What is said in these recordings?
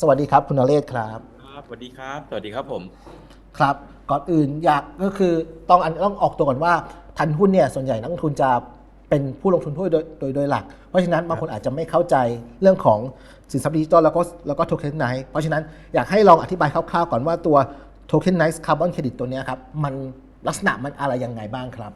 สวัสดีครับคุณนเรศครับครับสวัสดีครับ สวัสดีครับผม ครับ ก่อนอื่นอยากก็คือต้องอันต้องออกตัวก่อนว่าทันหุ้นเนี่ยส่วนใหญ่นักลงทุนจะเป็นผู้ลงทุนหุ้นโดยโดยโดยหลัก เพราะฉะนั้นบางคนอาจจะไม่เข้าใจเรื่องของสินทรัพย์ดิจิตอลแล้วก็แล้วก็โทเค็นไนเพราะฉะนั้นอยากให้ลองอธิบายคร่าวๆก่อนว่าตัวโทเค็นไนซ์คาร์บอนเครดิตตัวเนี้ยครับมันลักษณะมันอะไรยังไงบ้างครับ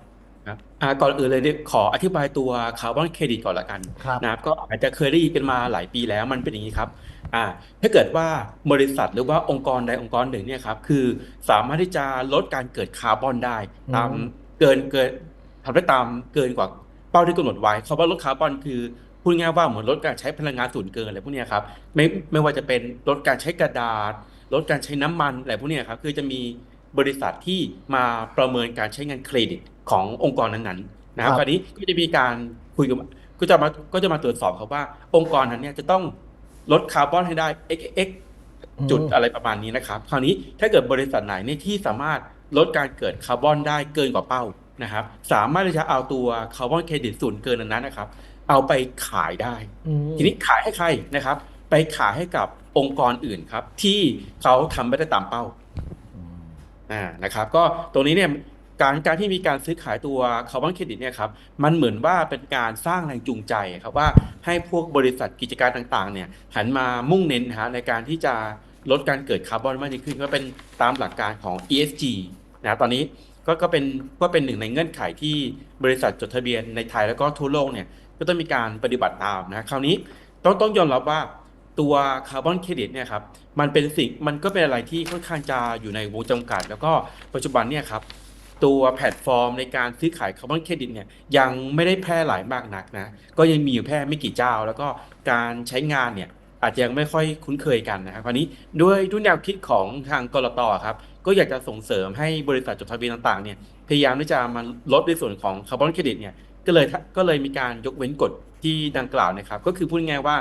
ครับอ่าก่อนอื่นเลยเนี่ยขออธิบายตัวคาร์บอนเครดิตก่อนละกันครับนะครับก็อาจจะเคยได้ยินกันมาหลายปีแล้วมันเป็นอย่างนี้ครับอ่าถ้าเกิดว่าบริษัทหรือว่าองค์กรใดองค์กรหนึ่งเนี่ยครับคือสามารถที่จะลดการเกิดคาร์บอนได้ตามอืมเกินเกินทำได้ตามเกินกว่าเป้าที่กำหนดไว้คำว่าลดคาร์บอนคือพูดง่ายๆว่าเหมือนลดการใช้พลังงานส่วนเกินอะไรพวกเนี้ยครับไม่ไม่ว่าจะเป็นลดการใช้กระดาษ ลดการใช้น้ำมันอะไรพวกเนี้ยครับคือจะมี บริษัทที่มาประเมินการใช้งานเครดิตขององค์กรนั้นๆนะครับครับคราวนี้ก็จะมีการคุยกันก็จะมาก็จะมาตรวจสอบครับว่า องค์กรนั้นเนี่ยจะต้องลดคาร์บอนให้ได้ x x จุดอะไรประมาณนี้นะครับ คราวนี้ถ้าเกิดบริษัทไหนเนี่ยที่สามารถลดการเกิดคาร์บอนได้เกินกว่าเป้านะครับ สามารถที่จะเอาตัวคาร์บอนเครดิตส่วนเกินอันนั้นนะครับ เอาไปขายได้อืมทีนี้ขายให้ใครนะครับ ไปขายให้กับองค์กรอื่นครับ ที่เขาทำไม่ได้ตามเป้า อ่านะครับก็ตรงนี้เนี่ยการการที่มีการซื้อขายตัวคาร์บอนเครดิตเนี่ยครับมันเหมือนว่าเป็นการสร้างแรงจูงใจครับว่าให้พวกบริษัทกิจการต่างๆเนี่ยหันมามุ่งเน้นนะฮะในการที่จะลดการเกิดคาร์บอนมากยิ่งขึ้นก็เป็นตามหลักการของ ESG นะตอนนี้ก็ก็เป็นก็เป็นหนึ่งในเงื่อนไขที่บริษัทจดทะเบียนในไทยแล้วก็ทั่วโลกเนี่ยก็ต้องมีการปฏิบัติตามนะคราวนี้ต้องต้องยอมรับว่า ตัวคาร์บอนเครดิตเนี่ยครับมันเป็นสิ่งมันก็เป็นอะไรที่ค่อนข้างจะอยู่ในวงจำกัด แล้วก็ปัจจุบันเนี่ยครับตัวแพลตฟอร์มในการซื้อขายคาร์บอนเครดิตเนี่ยยังไม่ได้แพร่หลายมากนักนะก็ยังมีอยู่แค่ไม่กี่เจ้า แล้วก็การใช้งานเนี่ยอาจจะยังไม่ค่อยคุ้นเคยกันนะครับคราวนี้ด้วยด้วยแนวคิดของทางกรตครับก็อยากจะส่งเสริมให้บริษัทจดทะเบียนต่างๆเนี่ยพยายามที่จะมาลดในส่วนของคาร์บอนเครดิตเนี่ยก็เลยก็เลยมีการยกเว้นกฎที่ดังกล่าวนะครับก็คือพูดง่ายว่า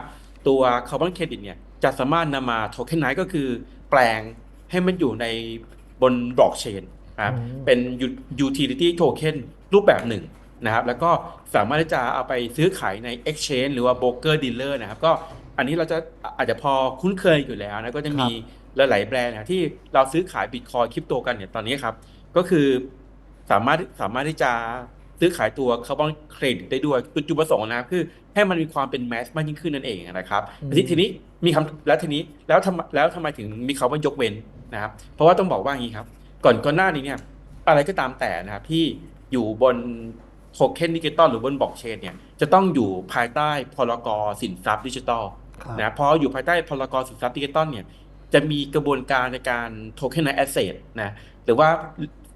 ตัวคาร์บอนเครดิตเนี่ยจะสามารถนำมาโทเค็นไนซ์ก็คือแปลงให้มันอยู่ในบนบล็อกเชนนะครับอืมเป็น utility token รูปแบบหนึ่งนะครับ แล้วก็สามารถที่จะเอาไปซื้อขายใน exchange หรือว่า broker dealer นะครับ ก็อันนี้เราจะอาจจะพอคุ้นเคยอยู่แล้วนะ ก็จะมีหลายๆแบรนด์นะที่เราซื้อขายบิตคอยคริปโตกันเนี่ยตอนนี้ครับ ก็คือสามารถสามารถที่จะ ซื้อขายตัวคาร์บอนเครดิตได้ด้วยจุดประสงค์นะครับคือให้มันมีความเป็นแมสมากยิ่งขึ้นนั่นเองนะครับอืมทีทีนี้มีคำแล้วทีนี้แล้วทำแล้วทำไมถึงมีคำว่ายกเว้นนะครับเพราะว่าต้องบอกว่าอย่างนี้ครับ ก่อนก่อนหน้านี้เนี่ยอะไรก็ตามแต่นะครับที่อยู่บนโทเค็นดิจิตอลหรือบนบล็อกเชนเนี่ยจะต้องอยู่ภายใต้พรกสินทรัพย์ดิจิตอลครับนะพออยู่ภายใต้พรกสินทรัพย์ดิจิตอลเนี่ยจะมีกระบวนการในการโทเค็นในแอสเซทนะหรือว่า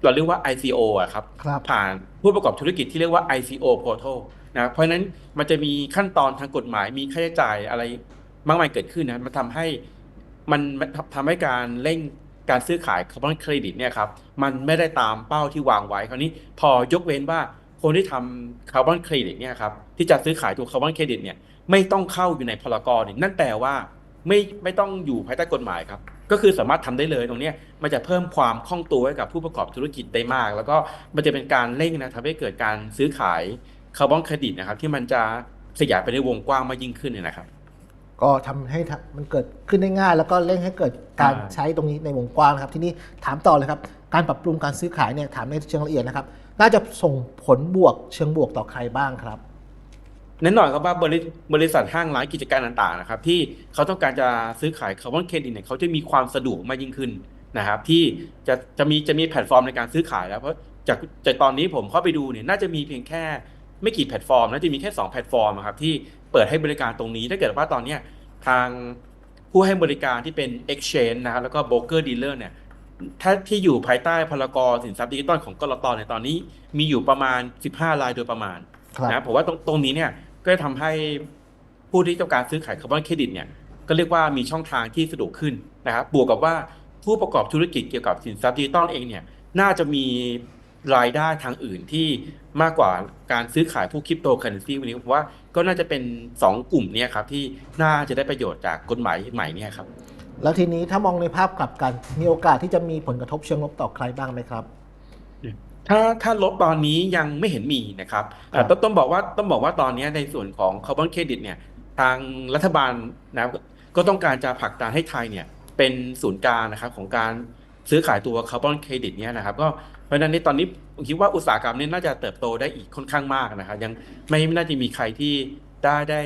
เราเรียกว่า ICO อะครับครับผ่านผู้ประกอบธุรกิจที่เรียกว่า ICO portal นะเพราะฉะนั้นมันจะมีขั้นตอนทางกฎหมายมีค่าใช้จ่ายอะไรมากมายเกิดขึ้นนะมันทำให้มันมันทำทำให้การเร่งการซื้อขายคาร์บอนเครดิตเนี่ยครับมันไม่ได้ตามเป้าที่วางไว้คราวนี้พอยกเว้นว่าคนที่ทำคาร์บอนเครดิตเนี่ยครับที่จะซื้อขายตัวคาร์บอนเครดิตเนี่ยไม่ต้องเข้าอยู่ในพรกเนี่ยนั่นแปลว่าไม่ไม่ต้องอยู่ภายใต้กฎหมายครับ ก็คือสามารถทำได้เลยตรงนี้มันจะเพิ่มความคล่องตัวให้กับผู้ประกอบธุรกิจได้มาก แล้วก็มันจะเป็นการเร่งนะทำให้เกิดการซื้อขายคาร์บอนเครดิตนะครับ ที่มันจะขยายไปในวงกว้างมากยิ่งขึ้นเนี่ยนะครับ ก็ทำให้มันเกิดขึ้นได้ง่าย แล้วก็เร่งให้เกิดการใช้ตรงนี้ในวงกว้างนะครับ ทีนี้ถามต่อเลยครับ การปรับปรุงการซื้อขายเนี่ยถามในเชิงละเอียดนะครับ น่าจะส่งผลบวกเชิงบวกต่อใครบ้างครับ แน่นอนครับว่าบริบริษัทห้างร้านกิจการต่างๆนะครับที่เขาต้องการจะซื้อขายคาร์บอนเครดิตเนี่ยเขาจะมีความสะดวกมากยิ่งขึ้นนะครับ ที่จะจะมีจะมีแพลตฟอร์มในการซื้อขายแล้วเพราะจากจากตอนนี้ผมเข้าไปดูเนี่ยน่าจะมีเพียงแค่ไม่กี่แพลตฟอร์มน่าจะมีแค่ 2 แพลตฟอร์มครับที่เปิดให้บริการตรงนี้ถ้าเกิดว่าตอนนี้ทางผู้ให้บริการที่เป็น exchange นะครับแล้วก็ broker dealer เนี่ยถ้าที่อยู่ภายใต้พรกรสินทรัพย์ดิจิตอลของกรตในตอนนี้ มีอยู่ประมาณ 15รายโดยประมาณนะผมว่าตรงตรงนี้เนี่ย ก็จะทำให้ผู้ที่ต้องการซื้อขายคาร์บอนเครดิตเนี่ยก็เรียกว่ามีช่องทางที่สะดวกขึ้นนะครับบวกกับว่าผู้ประกอบธุรกิจเกี่ยวกับสินทรัพย์ดิจิตอลเองเนี่ยน่าจะมีรายได้ทางอื่นที่มากกว่าการซื้อขายพวกคริปโตเคอเรนซีวันนี้ผมว่าก็น่าจะเป็น 2 กลุ่มเนี่ยครับที่น่าจะได้ประโยชน์จากกฎหมายใหม่เนี่ยครับแล้วทีนี้ถ้ามองในภาพกลับกัน มีโอกาสที่จะมีผลกระทบเชิงลบต่อใครบ้างไหมครับ ถ้าถ้าลบตอนนี้ยังไม่เห็นมีนะครับอ่าครับต้องต้องบอกว่าต้องบอกว่าตอนนี้ในส่วนของคาร์บอนเครดิตเนี่ยทางรัฐบาลนะครับก็ต้องการจะผลักดันให้ไทยเนี่ยเป็นศูนย์กลางนะครับของการซื้อขายตัวคาร์บอนเครดิตเนี่ยนะครับก็เพราะฉะนั้นในตอนนี้ผมคิดว่าอุตสาหกรรมนี้น่าจะเติบโตได้อีกค่อนข้างมากนะครับ ยังไม่ไม่น่าจะมีใครที่ได้ได้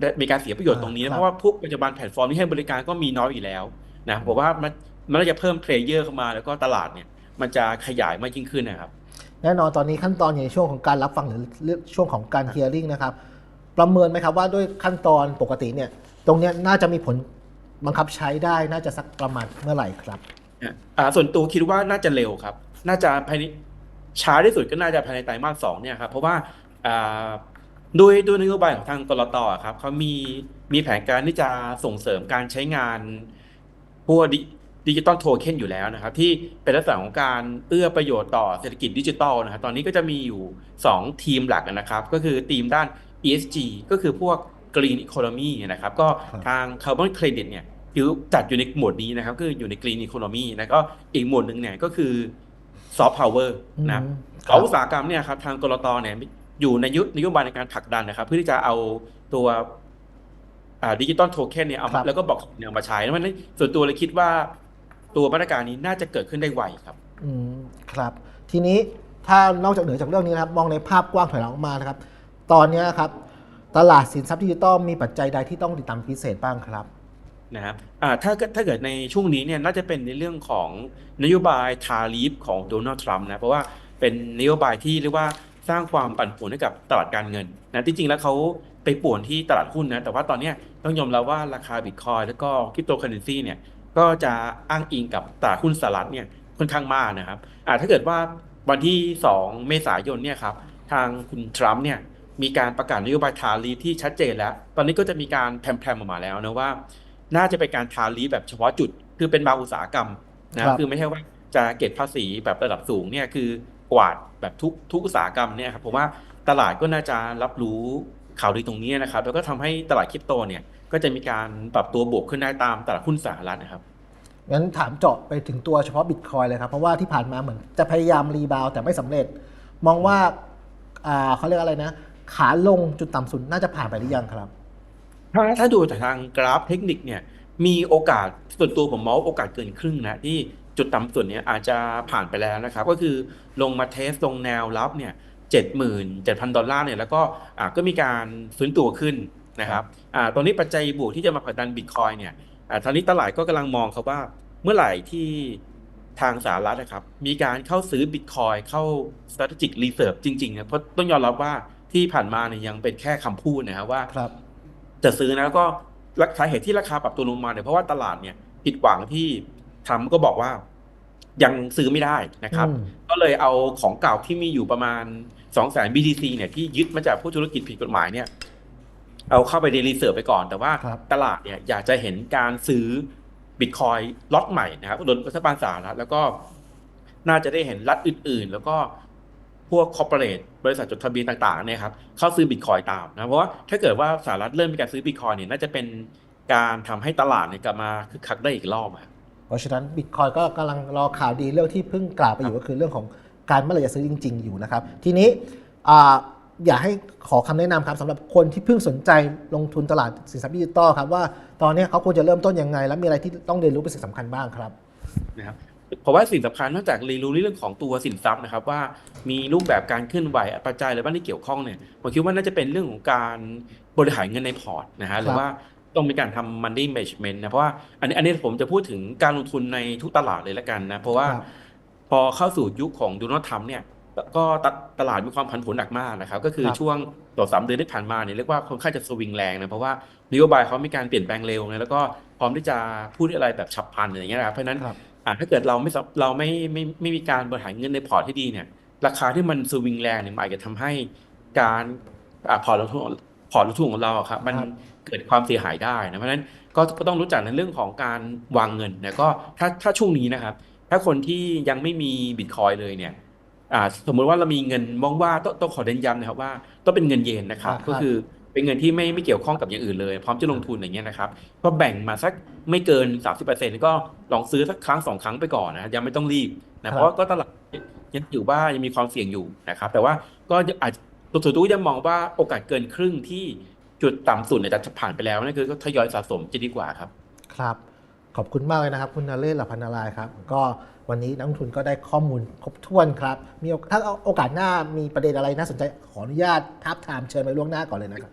ได้มีการเสียประโยชน์ตรงนี้ครันะบเพราะว่าพวกปัจจุบันแพลตฟอร์มที่ให้บริการก็มีน้อยอยู่แล้วนะผมว่ามันมันน่าจะเพิ่มเพลเยอร์เข้ามาแล้วก็ตลาดเนี่ย มันจะขยายมากยิ่งขึ้นนะครับแน่นอนตอนนี้ขั้นตอนอยู่ในช่วงของการรับฟังหรือเรื่องช่วงของการเฮียริ่งนะครับ ประเมินไหมครับว่าด้วยขั้นตอนปกติเนี่ย ตรงเนี้ยน่าจะมีผลบังคับใช้ได้น่าจะสักประมาณเมื่อไหร่ครับอ่าส่วนตัวคิดว่าน่าจะเร็วครับ น่าจะภายในช้าที่สุดก็น่าจะภายในไตรมาสสองเนี่ยครับเพราะว่าอ่าด้วยด้วยนโยบายของทางกรตอะครับเขามีมีแผนการที่จะส่งเสริมการใช้งานพวก ดิดิจิตอลโทเค็นอยู่แล้วนะครับ ที่เป็นลักษณะของการเอื้อประโยชน์ต่อเศรษฐกิจดิจิทัลนะครับตอนนี้ก็จะมีอยู่ 2 ทีมหลักนะครับ ก็คือทีมด้าน ESG ก็คือพวก Green Economy นะครับ ก็ครับทาง Carbon Credit เนี่ยคือจัดอยู่ในหมวดนี้นะครับก็คืออยู่ใน Green Economy แล้วก็อีกหมวดหนึ่งเนี่ยก็คือ Soft Power นะครับอืมเอาอุตสาหกรรมเนี่ยครับทางกรตเนี่ยอยู่ในยุนโยบายในการผลักดันนะครับ เพื่อที่จะเอาตัวดิจิตอลโทเค็นเนี่ยเอาครับแล้วก็บอกเนี่ยเอามาใช้แล้วมันส่วนตัวเลยคิดว่า ตัวมาตรการนี้น่าจะเกิดขึ้นได้ไวครับอืมครับ ทีนี้ถ้านอกจากเหนือจากเรื่องนี้นะครับมองในภาพกว้างถอยหลังออกมานะครับ ตอนเนี้ยครับตลาดสินทรัพย์ดิจิตอลมีปัจจัยใดที่ต้องติดตามพิเศษบ้างครับนะครับอ่าถ้าเกิดถ้าเกิดในช่วงนี้เนี่ยน่าจะเป็นในเรื่องของนโยบายทารีฟของโดนัลด์ทรัมป์นะเพราะว่าเป็นนโยบายที่เรียกว่าสร้างความปั่นป่วนให้กับตลาดการเงินนะที่จริงแล้วเขาไปป่วนที่ตลาดหุ้นนะแต่ว่าตอนเนี้ยต้องยอมรับว่าราคาบิตคอยแล้วก็คริปโตเคอเรนซีเนี่ย ก็จะอ้างอิงกับตลาดหุ้นสหรัฐเนี่ยค่อนข้างมากนะครับอ่าถ้าเกิดว่าวันที่ 2 เมษายนเนี่ยครับทางคุณทรัมป์เนี่ยมีการประกาศนโยบายทารีฟที่ชัดเจนแล้ว ตอนนี้ก็จะมีการแพรมๆออกมาแล้วนะว่า น่าจะเป็นการทารีแบบเฉพาะจุด คือเป็นบางอุตสาหกรรมนะครับคือไม่ใช่ว่าจะเก็บภาษีแบบระดับสูงเนี่ยคือกวาดแบบทุกทุกอุตสาหกรรมเนี่ยครับผมว่าตลาดก็น่าจะรับรู้ข่าวดีตรงนี้นะครับ แล้วก็ทำให้ตลาดคริปโตเนี่ย ก็จะมีการปรับตัวบวกขึ้นได้ตามตลาดหุ้นสหรัฐนะครับงั้นถามเจาะไปถึงตัวเฉพาะบิตคอยเลยครับ เพราะว่าที่ผ่านมาเหมือนจะพยายามรีบาวด์แต่ไม่สำเร็จ มองว่าอ่าเขาเรียกอะไรนะ ขาลงจุดต่ำสุดน่าจะผ่านไปหรือยังครับ ถ้าถ้าดูจากทางกราฟเทคนิคเนี่ยมีโอกาสส่วนตัวผมมองว่าโอกาสเกินครึ่งนะที่จุดต่ำสุดเนี่ยอาจจะผ่านไปแล้วนะครับ ก็คือลงมาเทสตรงแนวรับเนี่ยเจ็ดหมื่นเจ็ดพันดอลลาร์เนี่ยแล้วก็อ่าก็มีการฟื้นตัวขึ้น นะครับอ่าตรงนี้ปัจจัยบวกที่จะมาผลักดันบิตคอยเนี่ยอ่าตอนนี้ตลาดก็กำลังมองครับว่าเมื่อไหร่ที่ทางสหรัฐนะครับ มีการเข้าซื้อบิตคอยเข้า strategic reserve จริงๆนะเพราะต้องยอมรับว่าที่ผ่านมาเนี่ยยังเป็นแค่คำพูดนะครับว่าครับจะซื้อนะแล้วก็สาเหตุที่ราคาปรับตัวลงมาเนี่ยเพราะว่าตลาดเนี่ยผิดหวังที่ทรัมป์ก็บอกว่ายังซื้อไม่ได้นะครับอืมก็เลยเอาของเก่าที่มีอยู่ประมาณ2 0 0 0 0 BTC เนี่ยที่ยึดมาจากผู้ธุรกิจผิดกฎหมายเนี่ย เอาเข้าไปในรีเซิร์ฟไปก่อน แต่ว่าครับตลาดเนี่ยอยากจะเห็นการซื้อบิตคอยล็อตใหม่นะครับโดยรัฐบาลสหรัฐแล้วก็น่าจะได้เห็นรัฐอื่น ๆ แล้วก็พวกคอร์ปอเรทบริษัทจดทะเบียนต่างๆเนี่ยครับเข้าซื้อบิตคอยตามนะเพราะว่าถ้าเกิดว่าสหรัฐเริ่มมีการซื้อบิตคอยเนี่ยน่าจะเป็นการทำให้ตลาดเนี่ยกลับมาคึกคักได้อีกรอบอะเพราะฉะนั้นบิตคอยก็กำลังรอข่าวดีเรื่องที่เพิ่งกล่าวไปอยู่ก็คือเรื่องของการเมื่อไหร่จะซื้อจริง ๆ อยู่นะครับ ทีนี้ อ่าอยากให้ขอคำแนะนำครับสำหรับคนที่เพิ่งสนใจลงทุนตลาดสินทรัพย์ดิจิตอลครับว่าตอนนี้เขาควรจะเริ่มต้นยังไง และมีอะไรที่ต้องเรียนรู้เป็นสิ่งสำคัญบ้างครับนะครับเพราะว่าสิ่งสำคัญนอกจากเรียนรู้เรื่องของตัวสินทรัพย์นะครับว่ามีรูปแบบการเคลื่อนไหวปัจจัยอะไรบ้างที่เกี่ยวข้องเนี่ยผมคิดว่าน่าจะเป็นเรื่องของการบริหารเงินในพอร์ตนะฮะหรือว่าต้องมีการทำ money management นะเพราะว่าอันนี้อันนี้ผมจะพูดถึงการลงทุนในทุกตลาดเลยละกันนะเพราะว่าครับพอเข้าสู่ยุคของดูนอททรัมเนี่ย ก็ตตลาดมีความผันผวนหนักมากนะครับ ก็คือครับช่วงต่อสามเดือนที่ผ่านมาเนี่ยเรียกว่าค่อนข้างจะสวิงแรงนะเพราะว่านโยบายเขามีการเปลี่ยนแปลงเร็วนะแล้วก็พร้อมที่จะพูดอะไรแบบฉับพลันอะไรอย่างเงี้ยนะครับเพราะฉะนั้นครับอ่าถ้าเกิดเราไม่สับเราไม่ไม่ไม่มีการบริหารเงินในพอร์ตที่ดีเนี่ย ราคาที่มันสวิงแรงเนี่ยมันอาจจะทำให้การอ่าพอร์ตลงทุนพอร์ตลงทุนของเราอะครับมันครับเกิดความเสียหายได้นะเพราะฉะนั้นก็ก็ต้องรู้จักในเรื่องของการวางเงินนะก็ถ้าถ้าช่วงนี้นะครับ ถ้าคนที่ยังไม่มีบิตคอยเลยเนี่ยอ่า สมมุติว่าเรามีเงินมองว่าต้องต้องขอเน้นย้ำนะครับว่าต้องเป็นเงินเยนนะครับครับ ก็คือเป็นเงินที่ไม่ไม่เกี่ยวข้องกับอย่างอื่นเลย พร้อมจะลงทุนอย่างเงี้ยนะครับก็แบ่งมาสักไม่เกิน 30%ก็ลองซื้อสักครั้งสองครั้งไปก่อนนะยังไม่ต้องรีบครันะบเพราะว่าก็ตลาดยังอยู่ว่ายังมีความเสี่ยงอยู่นะครับ แต่ว่าก็อาจตัวส่วนตัวยังมองว่าโอกาสเกินครึ่งที่จุดต่ำสุดเนี่ยจะผ่านไปแล้วนั่นคือก็ทยอยสะสมจะดีกว่าครับ ครับ ขอบคุณมากเลยนะครับ คุณนเรศหลับพันนารายณ์ครับ ก็ วันนี้นักลงทุนก็ได้ข้อมูลครบถ้วนครับ มีโอกถ้าโอกาสหน้ามีประเด็นอะไรน่าสนใจขออนุญาตทับทามเชิญไปล่วงหน้าก่อนเลยนะครับ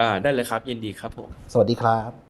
อ่าได้เลยครับยินดีครับผม สวัสดีครับ